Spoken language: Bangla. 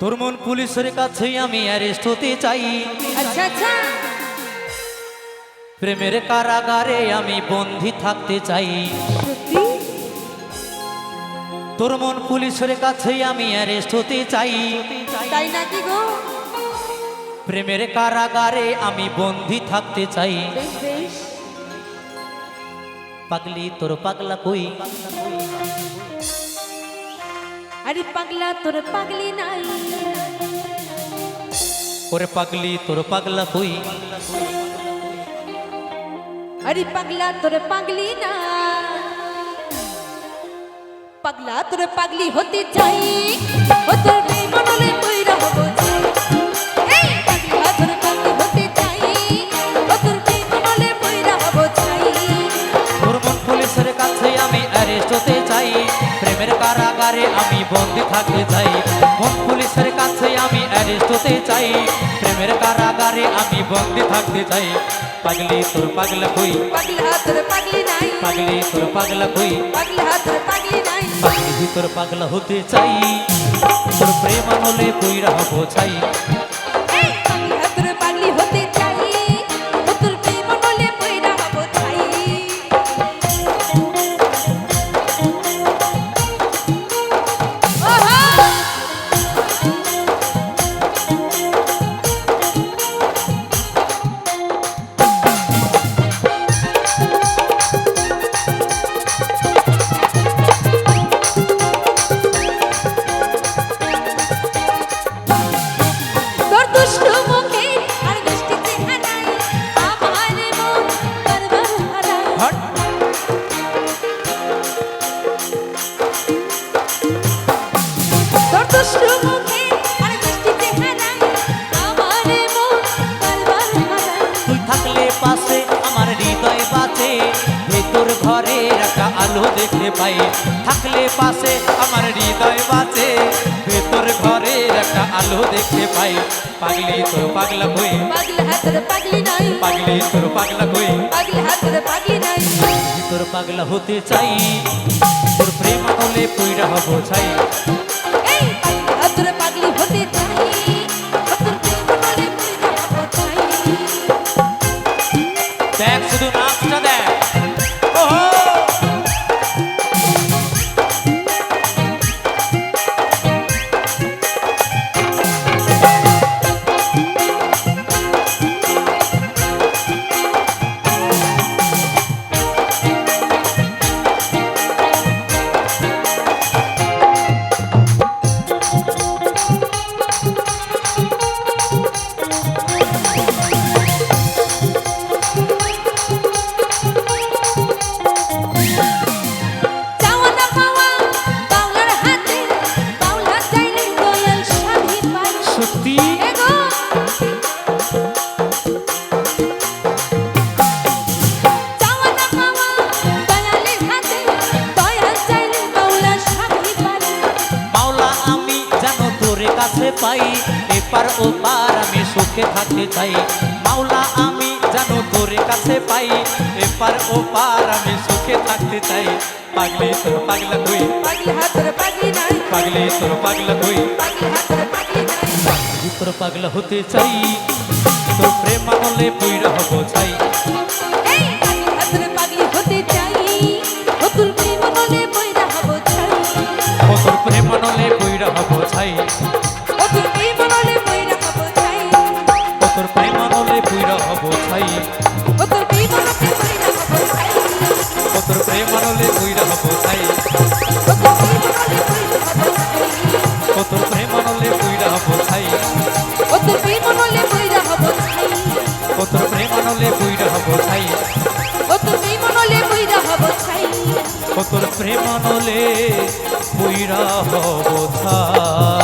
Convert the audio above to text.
তোর মন পুলিশের কাছে আমি অ্যারেস্ট হতে চাই। আচ্ছা আচ্ছা। প্রেমের কারাগারে আমি বন্দি থাকতে চাই। তোর মন পুলিশের কাছে আমি অ্যারেস্ট হতে চাই। তাই নাকি গো? প্রেমের কারাগারে আমি বন্দি থাকতে চাই। পাগলি তোর পাগলা কই? আরে পাগলা তোর পাগলি নাই। ওরে পাগলি তোর পাগলা কই? আরে পাগলা তোর পাগলি না পাগলা তোর পাগলি হতে চাই। ও তোর আমি বন্দি থাকতে চাই। মন পুলিশের কাছে আমি অ্যারেস্ট হতে চাই? প্রেমের কারাগারে আমি বন্দি থাকতে চাই। পাগলি তোর পাগলা কই পাগলি তোর পাগলি নাই। পাগলি তোর পাগলা কই পাগলি তোর পাগলি নাই। পাগলি ভিতর পাগলা হতে চাই। তোর প্রেম হলে কইরা রাখব চাই। পাই থাকলে পাশে আমার হৃদয় বাঁচে। ভেতর ঘরে একটা আলো দেখতে পাই। পাগলি তোর পাগলা হয়ে পাগলা তোর পাগলা হয়ে তোর পাগলা হতে চাই। তোর প্রেম হলে পুইরা হব চাই তোরে কাছে পাই, এপার ওপার আমি সুখে থাকতে চাই। মাওলা, আমি যেন তোরে কাছে পাই, এপার ওপার আমি সুখে থাকতে চাই। পাগলি তোর পাগলা কই পাগলি হাতের পাগলি কই পাগলি তোর পাগলা হতে চাই তোর পাগলি হতে চাই। তোর প্রেম বলে পুইরা হব চাই। তোর প্রেম বলে বইরা হব চাই তোর প্রেম হলে পুইরা হব চাই ও তোর প্রেম বলে বইরা হব চাই বলে বইরা হব চাই ও তোর প্রেম হলে পুইরা হব ঠাই ও তোর প্রেম বলে বইরা হব চাই ও তোর প্রেম হলে পুইরা হব চাই ও তোর প্রেম বলে বইরা হব চাই